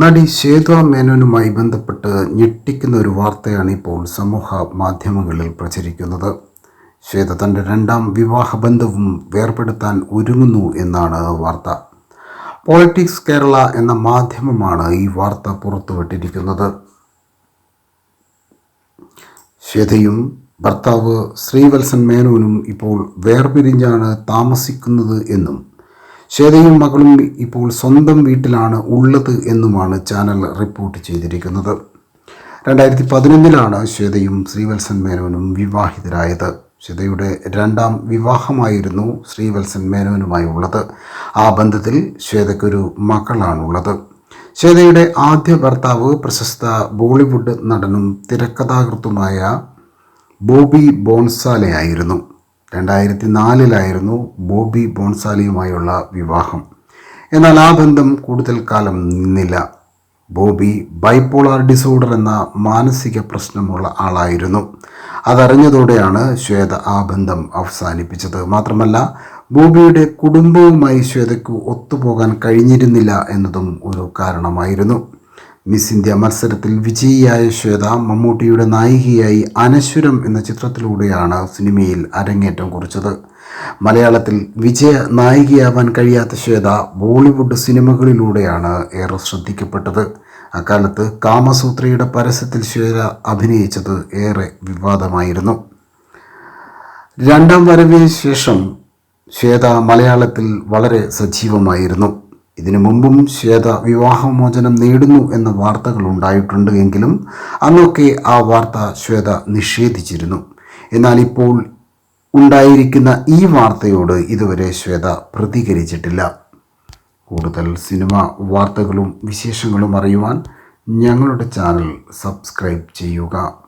നടി ശ്വേത മേനോനുമായി ബന്ധപ്പെട്ട് ഞെട്ടിക്കുന്ന ഒരു വാർത്തയാണ് ഇപ്പോൾ സമൂഹ മാധ്യമങ്ങളിൽ പ്രചരിക്കുന്നത്. ശ്വേത തന്റെ രണ്ടാം വിവാഹ ബന്ധവും വേർപെടുത്താൻ ഒരുങ്ങുന്നു എന്നാണ് വാർത്ത. പോളിറ്റിക്സ് കേരള എന്ന മാധ്യമമാണ് ഈ വാർത്ത പുറത്തുവിട്ടിരിക്കുന്നത്. ശ്വേതയും ഭർത്താവ് ശ്രീവത്സൻ മേനോനും ഇപ്പോൾ വേർപിരിഞ്ഞാണ് താമസിക്കുന്നത് എന്നും ശ്വേതയും മകളും ഇപ്പോൾ സ്വന്തം വീട്ടിലാണ് ഉള്ളത് എന്നുമാണ് ചാനൽ റിപ്പോർട്ട് ചെയ്തിരിക്കുന്നത്. രണ്ടായിരത്തി പതിനൊന്നിലാണ് ശ്വേതയും ശ്രീവത്സൻ മേനോനും വിവാഹിതരായത്. ശ്വേതയുടെ രണ്ടാം വിവാഹമായിരുന്നു ശ്രീവത്സൻ മേനോനുമായി ഉള്ളത്. ആ ബന്ധത്തിൽ ശ്വേതയ്ക്കൊരു മകളാണുള്ളത്. ശ്വേതയുടെ ആദ്യ ഭർത്താവ് പ്രശസ്ത ബോളിവുഡ് നടനും തിരക്കഥാകൃത്തുമായ ബോബി ബോൺസാലെ ആയിരുന്നു രണ്ടായിരത്തി നാലിലായിരുന്നു ബോബി ബോൺസാലിയുമായുള്ള വിവാഹം. എന്നാൽ ആ ബന്ധം കൂടുതൽ കാലം നിന്നില്ല. ബോബി ബൈപ്പോളാർ ഡിസോർഡർ എന്ന മാനസിക പ്രശ്നമുള്ള ആളായിരുന്നു. അതറിഞ്ഞതോടെയാണ് ശ്വേത ആ ബന്ധം അവസാനിപ്പിച്ചത്. മാത്രമല്ല ബോബിയുടെ കുടുംബവുമായി ശ്വേതയ്ക്ക് ഒത്തുപോകാൻ കഴിഞ്ഞിരുന്നില്ല എന്നതും ഒരു കാരണമായിരുന്നു. മിസ് ഇന്ത്യ മത്സരത്തിൽ വിജയിയായ ശ്വേത മമ്മൂട്ടിയുടെ നായികയായി അനശ്വരം എന്ന ചിത്രത്തിലൂടെയാണ് സിനിമയിൽ അരങ്ങേറ്റം കുറിച്ചത്. മലയാളത്തിൽ വിജയ നായികയാവാൻ കഴിയാത്ത ശ്വേത ബോളിവുഡ് സിനിമകളിലൂടെയാണ് ഏറെ ശ്രദ്ധിക്കപ്പെട്ടത്. അക്കാലത്ത് കാമസൂത്രയുടെ പരസ്യത്തിൽ ശ്വേത അഭിനയിച്ചത് ഏറെ വിവാദമായിരുന്നു. രണ്ടാം വരവിന് ശേഷം ശ്വേത മലയാളത്തിൽ വളരെ സജീവമായിരുന്നു. ഇതിനു മുമ്പും ശ്വേത വിവാഹമോചനം നേടുന്നു എന്ന വാർത്തകൾ ഉണ്ടായിട്ടുണ്ട് എങ്കിലും അന്നൊക്കെ ആ വാർത്ത ശ്വേത നിഷേധിച്ചിരുന്നു. എന്നാൽ ഇപ്പോൾ ഉണ്ടായിരിക്കുന്ന ഈ വാർത്തയോട് ഇതുവരെ ശ്വേത പ്രതികരിച്ചിട്ടില്ല. കൂടുതൽ സിനിമ വാർത്തകളും വിശേഷങ്ങളും അറിയുവാൻ ഞങ്ങളുടെ ചാനൽ സബ്സ്ക്രൈബ് ചെയ്യുക.